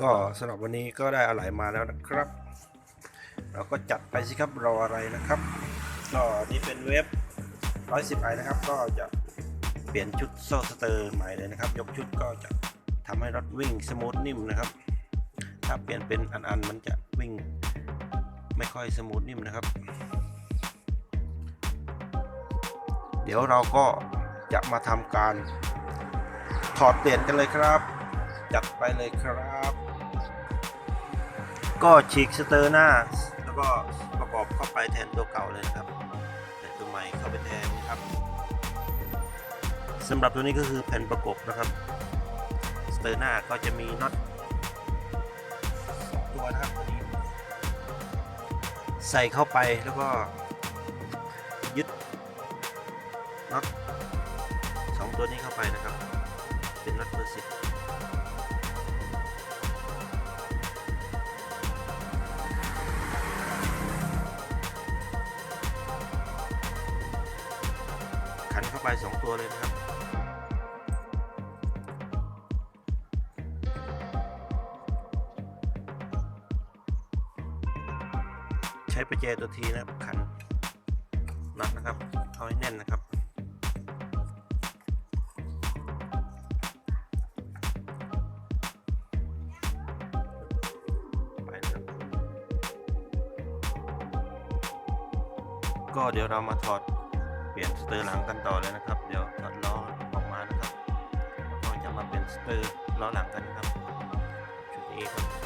ก็สำหรับวันนี้ก็ได้อะไหล่มาแล้วนะครับ เราก็จัดไปสิครับรออะไรนะครับ ก็นี่เป็นเว็บ 110ไอนะครับ ก็จะเปลี่ยนชุดโซ่สเตอร์ใหม่เลยนะครับ ยกชุดก็จะทำให้รถวิ่งสมูทนิ่มนะครับ ถ้าเปลี่ยนเป็นอันๆมันจะวิ่งไม่ค่อยสมูทนิ่มนะครับ เดี๋ยวเราก็จะมาทำการถอดเปลี่ยนกันเลยครับ จัดไปเลยครับ ก็ฉีกสเตอร์หน้า แล้วก็ประกอบเข้าไปแทนตัวเก่าเลยครับแต่ตัวใหม่เข้าไปแทนนะครับสำหรับตัวนี้ก็คือแผ่นประกบนะครับสเตอร์หน้าก็จะมีน็อตสองตัวนะครับตัวนี้ ใส่เข้าไปแล้วก็ยึดน็อตสองตัวนี้เข้าไปนะครับ เป็นน็อตเบอร์สิบ ไป 2 ตัวเลยนะครับ ใช้ประแจตัวทีนะครับ ขันน็อตนะครับ เอาให้แน่นนะครับไปนะครับก็เดี๋ยวเรามาถอด เปลี่ยนสเตอร์หลังกันต่อเลยนะครับ เดี๋ยวถอดล้อออกมานะครับก็จะมาเป็นสเตอร์ล้อหลังกันครับชุดนี้ครับ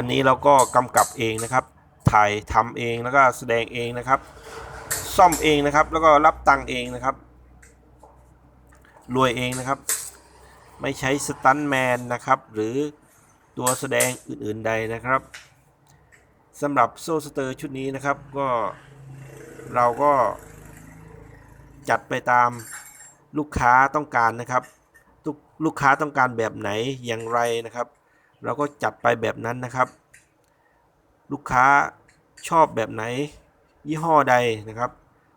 อันนี้เราก็กำกับเองนะครับ ถ่ายทำเองแล้วก็แสดงเองนะครับ ซ่อมเองนะครับ แล้วก็รับตังเองนะครับ รวยเองนะครับ ไม่ใช้สตันแมนนะครับ หรือตัวแสดงอื่นๆใดนะครับสำหรับโซ่สเตอร์ชุดนี้นะครับ ก็เราก็จัดไปตามลูกค้าต้องการนะครับ ลูกค้าต้องการแบบไหนอย่างไรนะครับ เราก็จัดไปแบบนั้นนะครับ ลูกค้าชอบแบบไหน ยี่ห้อใดนะครับ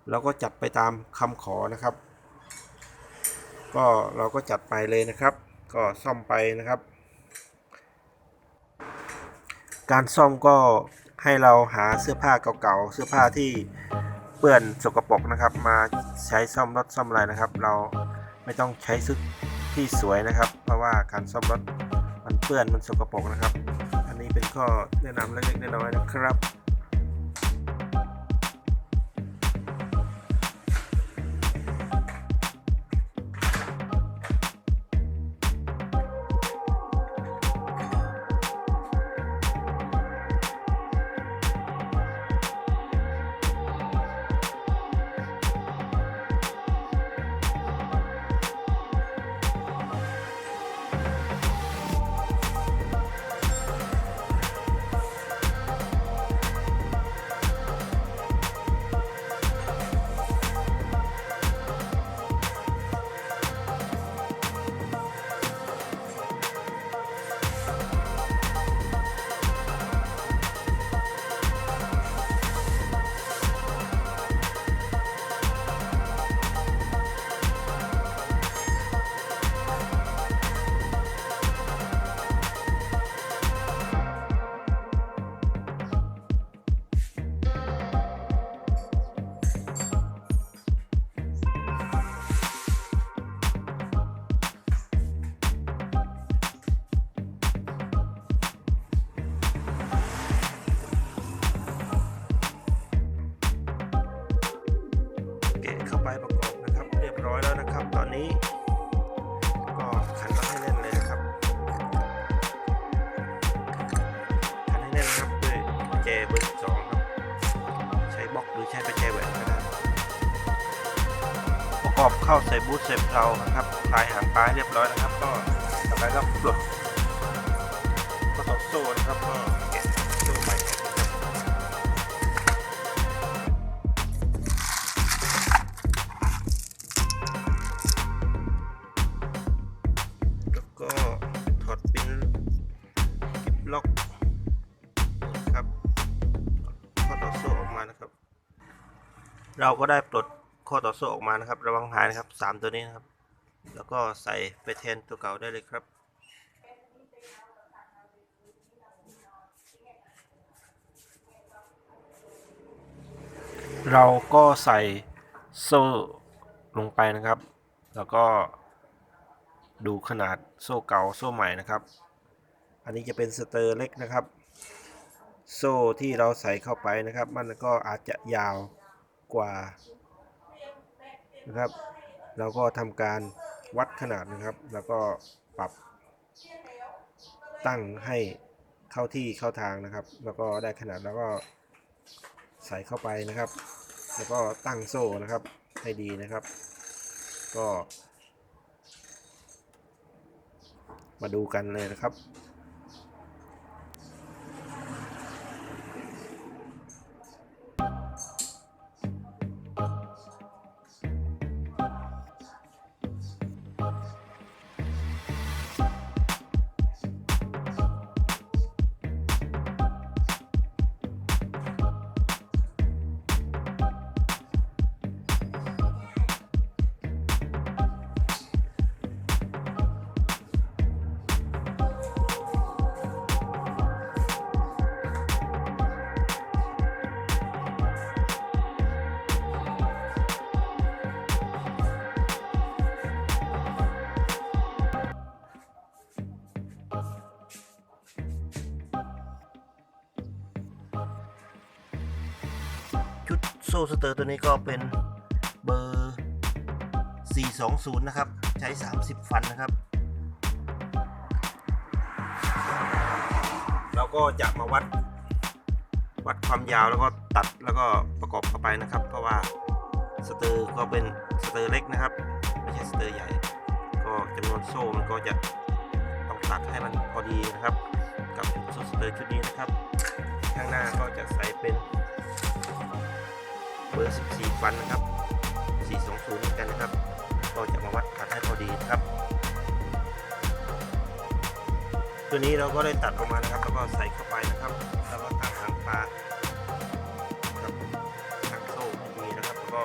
เราก็จัดไปตามคำขอนะครับ ก็เราก็จัดไปเลยนะครับ ก็ซ่อมไปนะครับ การซ่อมก็ให้เราหาเสื้อผ้าเก่าๆ เสื้อผ้าที่เปื้อนสกปรกนะครับ มาใช้ซ่อมรถซ่อมอะไรนะครับ เราไม่ต้องใช้ชุดที่สวยนะครับ เพราะว่าการซ่อมรถ เปื้อนมันสกปรกนะครับ อันนี้เป็นข้อแนะนำเล็กๆน้อยๆนะครับ แกะเข้าไปประกอบนะครับ เรียบร้อยแล้วนะครับ ตอนนี้ก็ขันน็อตให้แน่นเลยนะครับขันให้แน่นนะครับด้วยแจเบอร์สองครับ ใช้บล็อกหรือใช้ประแจแหวนก็ได้ประกอบเข้าใส่บูทเซฟเรานะครับคลายหางปลาให้เรียบร้อยนะครับ ก็ต่อไปก็ปลดก็ต่อโซ่นะครับก็ ล็อกครับข้อต่อโซ่ออกมานะครับ เราก็ได้ปลดข้อต่อโซ่ออกมานะครับ ระวังหายนะครับสามตัวนี้นะครับ แล้วก็ใส่ไปแทนตัวเก่าได้เลยครับเราก็ใส่โซ่ลงไปนะครับ แล้วก็ดูขนาดโซ่เก่าโซ่ใหม่นะครับ อันนี้จะเป็นสเตอร์เล็กนะครับ โซ่ที่เราใส่เข้าไปนะครับ มันก็อาจจะยาวกว่านะครับ เราก็ทำการวัดขนาดนะครับ แล้วก็ปรับตั้งให้เข้าที่เข้าทางนะครับ แล้วก็ได้ขนาดแล้วก็ใส่เข้าไปนะครับ แล้วก็ตั้งโซ่นะครับให้ดีนะครับ ก็ มาดูกันเลยนะครับ โซ่สเตอร์ตัวนี้ก็เป็นเบอร์ 420 นะครับ ใช้ 30 ฟันนะครับ เราก็จะมาวัด วัดความยาวแล้วก็ตัดแล้วก็ประกอบเข้าไปนะครับ เพราะว่าสเตอร์ก็เป็นสเตอร์เล็กนะครับ ไม่ใช่สเตอร์ใหญ่ ก็จำนวนโซ่มันก็จะต้องตัดให้มันพอดีนะครับ กับโซ่สเตอร์ชุดนี้นะครับ ข้างหน้าก็จะใส่เป็น เบอร์ 14 ฟันนะครับ 420เหมือนกันนะครับ ก็จะมาวัดขัดให้พอดีครับ ตัวนี้เราก็ได้ตัดออกมานะครับ แล้วก็ใส่เข้าไปนะครับแล้วก็ตั้งหางปลาครับตั้งโซ่ให้ดีนะครับแล้วก็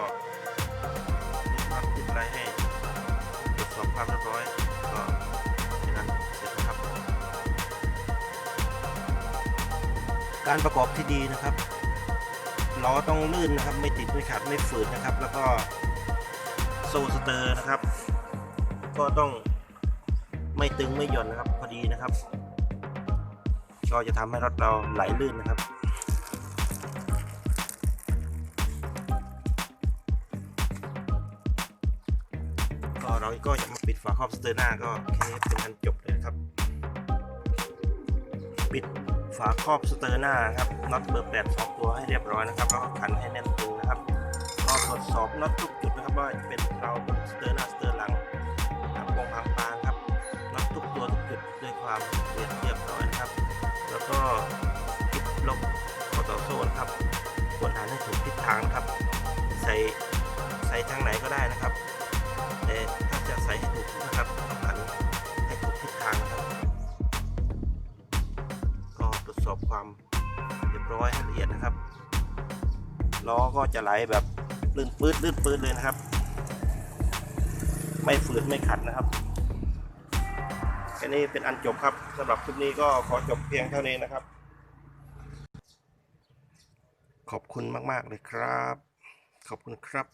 ยึดน็อตยึดอะไรให้ตรวจสอบความเรียบร้อยก็นั้นเสร็จครับ การประกอบที่ดีนะครับ ล้อต้องลื่นนะครับ ไม่ติดไม่ขัดไม่ฝืดนะครับ แล้วก็โซ่สเตอร์นะครับ ก็ต้องไม่ตึงไม่หย่อนนะครับ พอดีนะครับ ก็จะทำให้รถเราไหลลื่นนะครับก็เราก็จะมาปิดฝาครอบสเตอร์หน้าก็แค่นี้เป็นอันจบเลยนะครับ ปิด ฝาครอบสเตอร์หน้าครับน็อตเบอร์แปดสองตัวให้เรียบร้อยนะครับแล้วก็ขันให้แน่นตึงนะครับก็ตรวจสอบน็อตทุกจุดนะครับว่าจะเป็นเราสเตอร์หน้าสเตอร์หลังนะครับวงหางปลาครับน็อตทุกตัวทุกจุดด้วยความละเอียดเรียบร้อยนะครับ แล้วก็คิดลบคอต่อโซ่นครับควรหันให้ถูกทิศทางนะครับ ใส่ใส่ทางไหนก็ได้นะครับ ก็จะไหลแบบลื่นปื้ดลื่นปื้ดเลยนะครับ ไม่ฝืดไม่ขัดนะครับแค่นี้เป็นอันจบครับสำหรับคลิปนี้ก็ขอจบเพียงเท่านี้นะครับ ขอบคุณมาก ๆ เลยครับ ขอบคุณครับ